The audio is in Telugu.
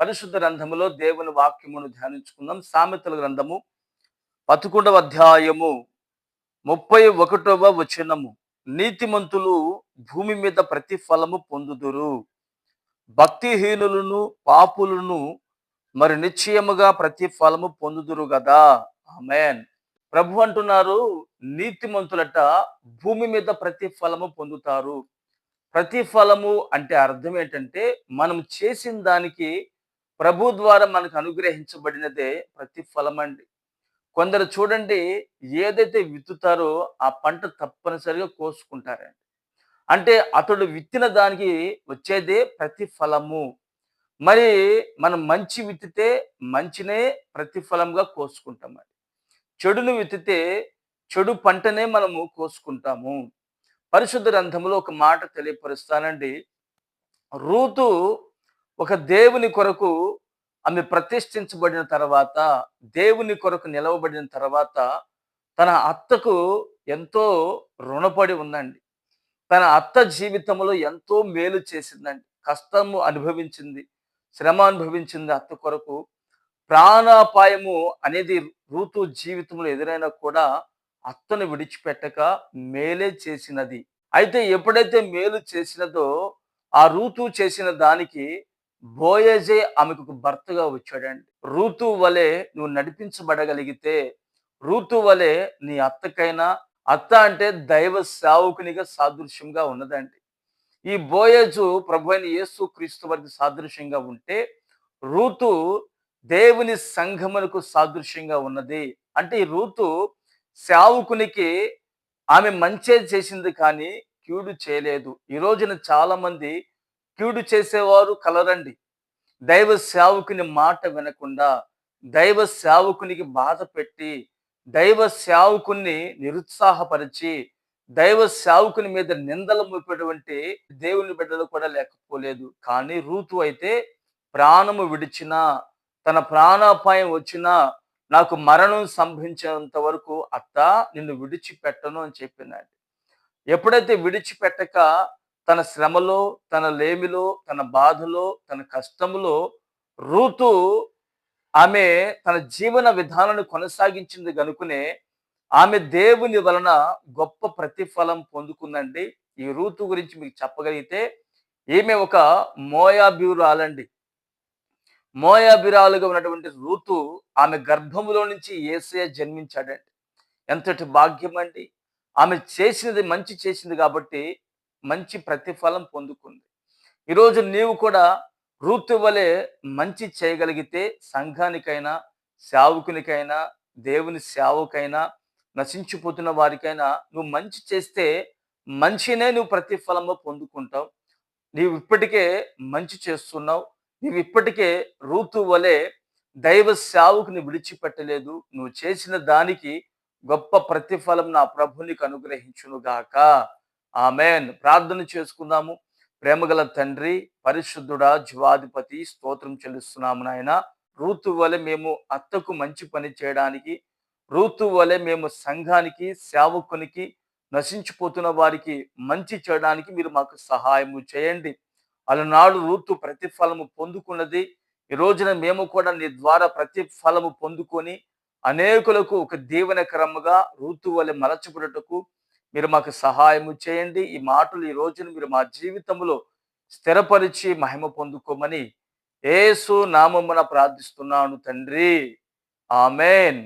పరిశుద్ధ గ్రంథములో దేవుని వాక్యమును ధ్యానించుకుందాం. సామెతల గ్రంథము పదకొండవ అధ్యాయము ముప్పై ఒకటవ వచనము. నీతిమంతులు భూమి మీద ప్రతిఫలము పొందుదురు. భక్తిహీనులను పాపులను మరి నిశ్చయముగా ప్రతిఫలము పొందుదురు కదా ఆమెన్. ప్రభు అంటున్నారు నీతిమంతులట భూమి మీద ప్రతిఫలము పొందుతారు. ప్రతిఫలము అంటే అర్థం ఏంటంటే మనం చేసిన దానికి ప్రభు ద్వారా మనకు అనుగ్రహించబడినదే ప్రతిఫలం అండి కొందరు చూడండి ఏదైతే విత్తుతారో ఆ పంట తప్పనిసరిగా కోసుకుంటారండి. అంటే అతడు విత్తిన దానికి వచ్చేదే ప్రతిఫలము. మరి మనం మంచి విత్తితే మంచినే ప్రతిఫలంగా కోసుకుంటామండి చెడును విత్తితే చెడు పంటనే మనము కోసుకుంటాము. పరిశుద్ధ గ్రంథంలో ఒక మాట తెలియపరుస్తానండి. రూతు ఒక దేవుని కొరకు ఆమె ప్రతిష్ఠించబడిన తర్వాత దేవుని కొరకు నిలవబడిన తర్వాత తన అత్తకు ఎంతో రుణపడి ఉందండి. తన అత్త జీవితంలో ఎంతో మేలు చేసిందండి. కష్టము అనుభవించింది శ్రమ అనుభవించింది అత్త కొరకు. ప్రాణాపాయము అనేది ఋతు జీవితంలో ఎదురైనా కూడా అత్తను విడిచిపెట్టక మేలే చేసినది. అయితే ఎప్పుడైతే మేలు చేసినదో ఆ ఋతు చేసిన దానికి బోయజే ఆమెకు ఒక భర్తగా వచ్చాడండి. రూతు వలె నువ్వు నడిపించబడగలిగితే రూతు వలె నీ అత్తకైనా అత్త అంటే దైవ సేవకునిగా సాదృశ్యంగా ఉన్నదండి. ఈ బోయజు ప్రభు అయిన యేసు క్రీస్తు వారికి సాదృశ్యంగా ఉంటే రూతు దేవుని సంఘములకు సాదృశ్యంగా ఉన్నది. అంటే ఈ రూతు సేవకునికి ఆమె మంచే చేసింది కానీ క్యూడు చేయలేదు. ఈ రోజున చాలా మంది కీడు చేసేవారు కలరండి. దైవ సేవకుని మాట వినకుండా దైవ సేవకునికి బాధ పెట్టి దైవ సేవకుని నిరుత్సాహపరిచి దైవ సేవకుని మీద నిందలు మోపేటువంటి దేవుని బిడ్డలు కూడా లేకపోలేదు. కానీ రూతు అయితే ప్రాణము విడిచినా తన ప్రాణాపాయం వచ్చినా నాకు మరణం సంభవించేంత వరకు అత్త నిన్ను విడిచిపెట్టను అని చెప్పినాడు. ఎప్పుడైతే విడిచిపెట్టక తన శ్రమలో తన లేమిలో తన బాధలో తన కష్టములో రూతు ఆమె తన జీవన విధానాన్ని కొనసాగించింది కనుకనే ఆమె దేవుని వలన గొప్ప ప్రతిఫలం పొందుకుందండి. ఈ రూతు గురించి మీకు చెప్పగలిగితే ఈమె ఒక మోయాబ్యూరాలండి మోయాబిరాలుగా ఉన్నటువంటి రూతు ఆమె గర్భములో నుంచి ఏసయ జన్మించాడండి. ఎంతటి భాగ్యం అండి ఆమె చేసినది మంచి చేసింది కాబట్టి మంచి ప్రతిఫలం పొందుకుంది. ఈరోజు నీవు కూడా రూతు వలె మంచి చేయగలిగితే సంఘానికైనా సేవకునికైనా దేవుని సేవకైనా నశించిపోతున్న వారికైనా నువ్వు మంచి చేస్తే మంచినే నువ్వు ప్రతిఫలంగా పొందుకుంటావు. నీవు ఇప్పటికే మంచి చేస్తున్నావు. నీవు ఇప్పటికే రూతు వలె దైవ సేవకుని విడిచిపెట్టలేదు. నువ్వు చేసిన దానికి గొప్ప ప్రతిఫలం నా ప్రభునికి అనుగ్రహించును గాక ఆమెన్. ప్రార్థన చేసుకుందాము. ప్రేమగల తండ్రి పరిశుద్ధుడా జీవాధిపతి స్తోత్రం చెల్లిస్తున్నాము నాయన. రూతు వలె మేము అత్తకు మంచి పని చేయడానికి రూతు వలె మేము సంఘానికి సేవకునికి నశించిపోతున్న వారికి మంచి చేయడానికి మీరు మాకు సహాయము చేయండి. అలనాడు రూతు ప్రతిఫలము పొందుకున్నది. ఈ రోజున మేము కూడా నీ ద్వారా ప్రతిఫలము పొందుకొని అనేకులకు ఒక దీవెనకరముగా రూతు వలె మలచబడటకు మీరు మాకు సహాయము చేయండి. ఈ మాటలు ఈ రోజున మీరు మా జీవితంలో స్థిరపరిచి మహిమ పొందుకోమని ఏసు నామమున ప్రార్థిస్తున్నాను తండ్రి. ఆమెన్.